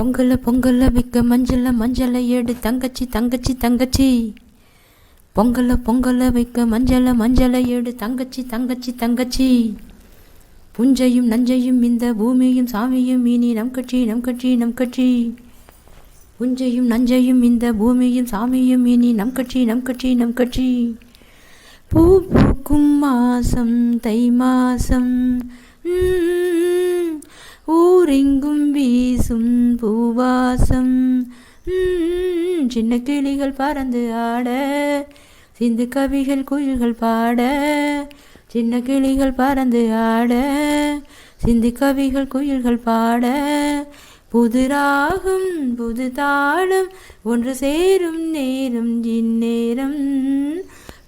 பொங்கல பொங்கல விற்க மஞ்சள மஞ்சள எடு. தங்கச்சி தங்கச்சி தங்கச்சி. பொங்கல பொங்கல வைக்க மஞ்சள மஞ்சள எடு. தங்கச்சி தங்கச்சி தங்கச்சி. புஞ்சையும் நஞ்சையும் இந்த பூமியும் சாமியும் இனி நம் கட்சி நம் கட்சி நம் கட்சி. புஞ்சையும் நஞ்சையும் இந்த பூமியும் சாமியும் இனி நம் கட்சி நம் கட்சி நம் கட்சி. பூ பூக்கும் மாசம் தை மாசம். ஊரெங்கும் வீசும் பூவாசம். சின்ன கிளிகள் பறந்து ஆட சிந்து கவிகள் குயில்கள் பாட சின்ன கிளிகள் பறந்து ஆட சிந்து கவிகள் குயில்கள் பாட. புது ராகம் புது தாளம் ஒன்று சேரும் நேரம் இந்நேரம்.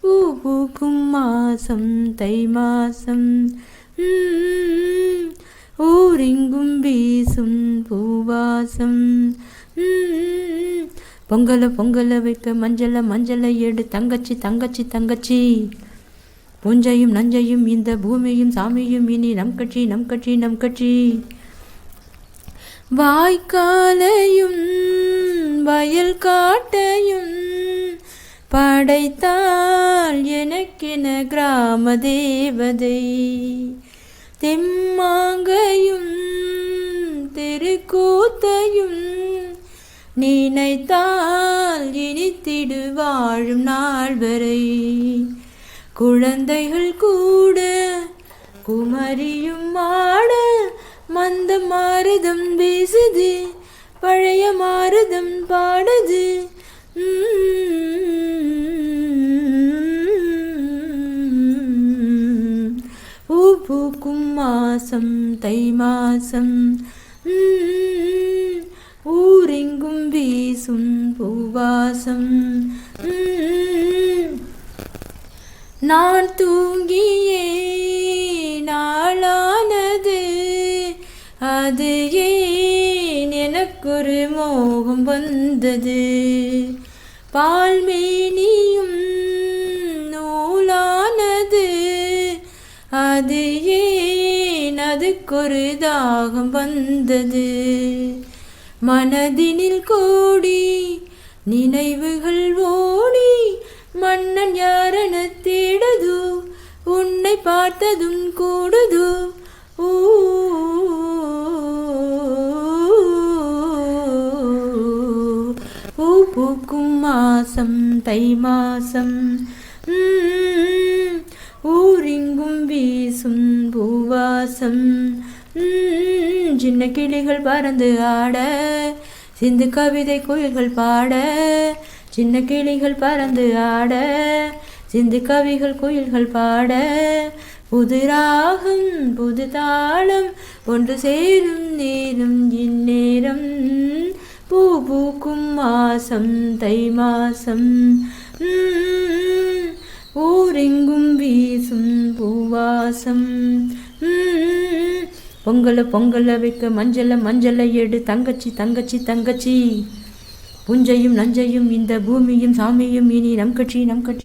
பூ பூக்கும் மாசம் தை மாசம். ம், ஊரெங்கும் வீசும் பூவாசம். பொங்கலை பொங்கலை வைக்க மஞ்சளை மஞ்சளை எடு தங்கச்சி தங்கச்சி தங்கச்சி. புஞ்சையும் நஞ்சையும் இந்த பூமியும் சாமியும் இனி நம் கட்சி நம் கட்சி நம் கட்சி. வாய்க்காலையும் வயல் காட்டையும் படைத்தால் எனக்கென கிராம தேவதை. தெம்மாங்கையும் தெருக்கூத்தையும் நினைத்தால் இனித்திடு வாழும் நாள் வரை குழந்தைகள் கூட குமரியும் ஆட மந்த மாறுதம் வீசுது பழைய மாறுதம் பாடுது. பூக்கும் மாசம் தை மாசம் ஊரெங்கும் வீசும் பூவாசம். நான் தூங்கியே நாளானது. அது ஏன் எனக்கொரு மோகம் வந்தது? பால்மேனியும் அது ஏன் அதுக்கொரு தாகம் வந்தது. மனதினில் கூடி நினைவுகள் ஓடி மன்னன் யாரென தேடுது உன்னை பார்த்ததும் கூடுது. ஊ பூக்கும் மாசம் தை மாசம். ம், ஊரிங்கும் வீசும் பூவாசம். சின்ன கிளிகள் பறந்து ஆட சிந்து கவிதை குயில்கள் பாட சின்ன கிளிகள் பறந்து ஆட சிந்து கவிகள் குயில்கள் பாட. புது ராகம் புது தாளம் ஒன்று சேரும் நேரம் இந்நேரம் பூ பூக்கும் மாசம் தை மாசம். ம், ஊரெங்கும் வீசும் பூவாசம். பொங்கலை பொங்கலை வைக்க மஞ்சளை மஞ்சளை எடு. தங்கச்சி தங்கச்சி தங்கச்சி. புஞ்சையும் நஞ்சையும் இந்த பூமியும் சாமியும் இனி நம் கட்சி நம் கட்சி.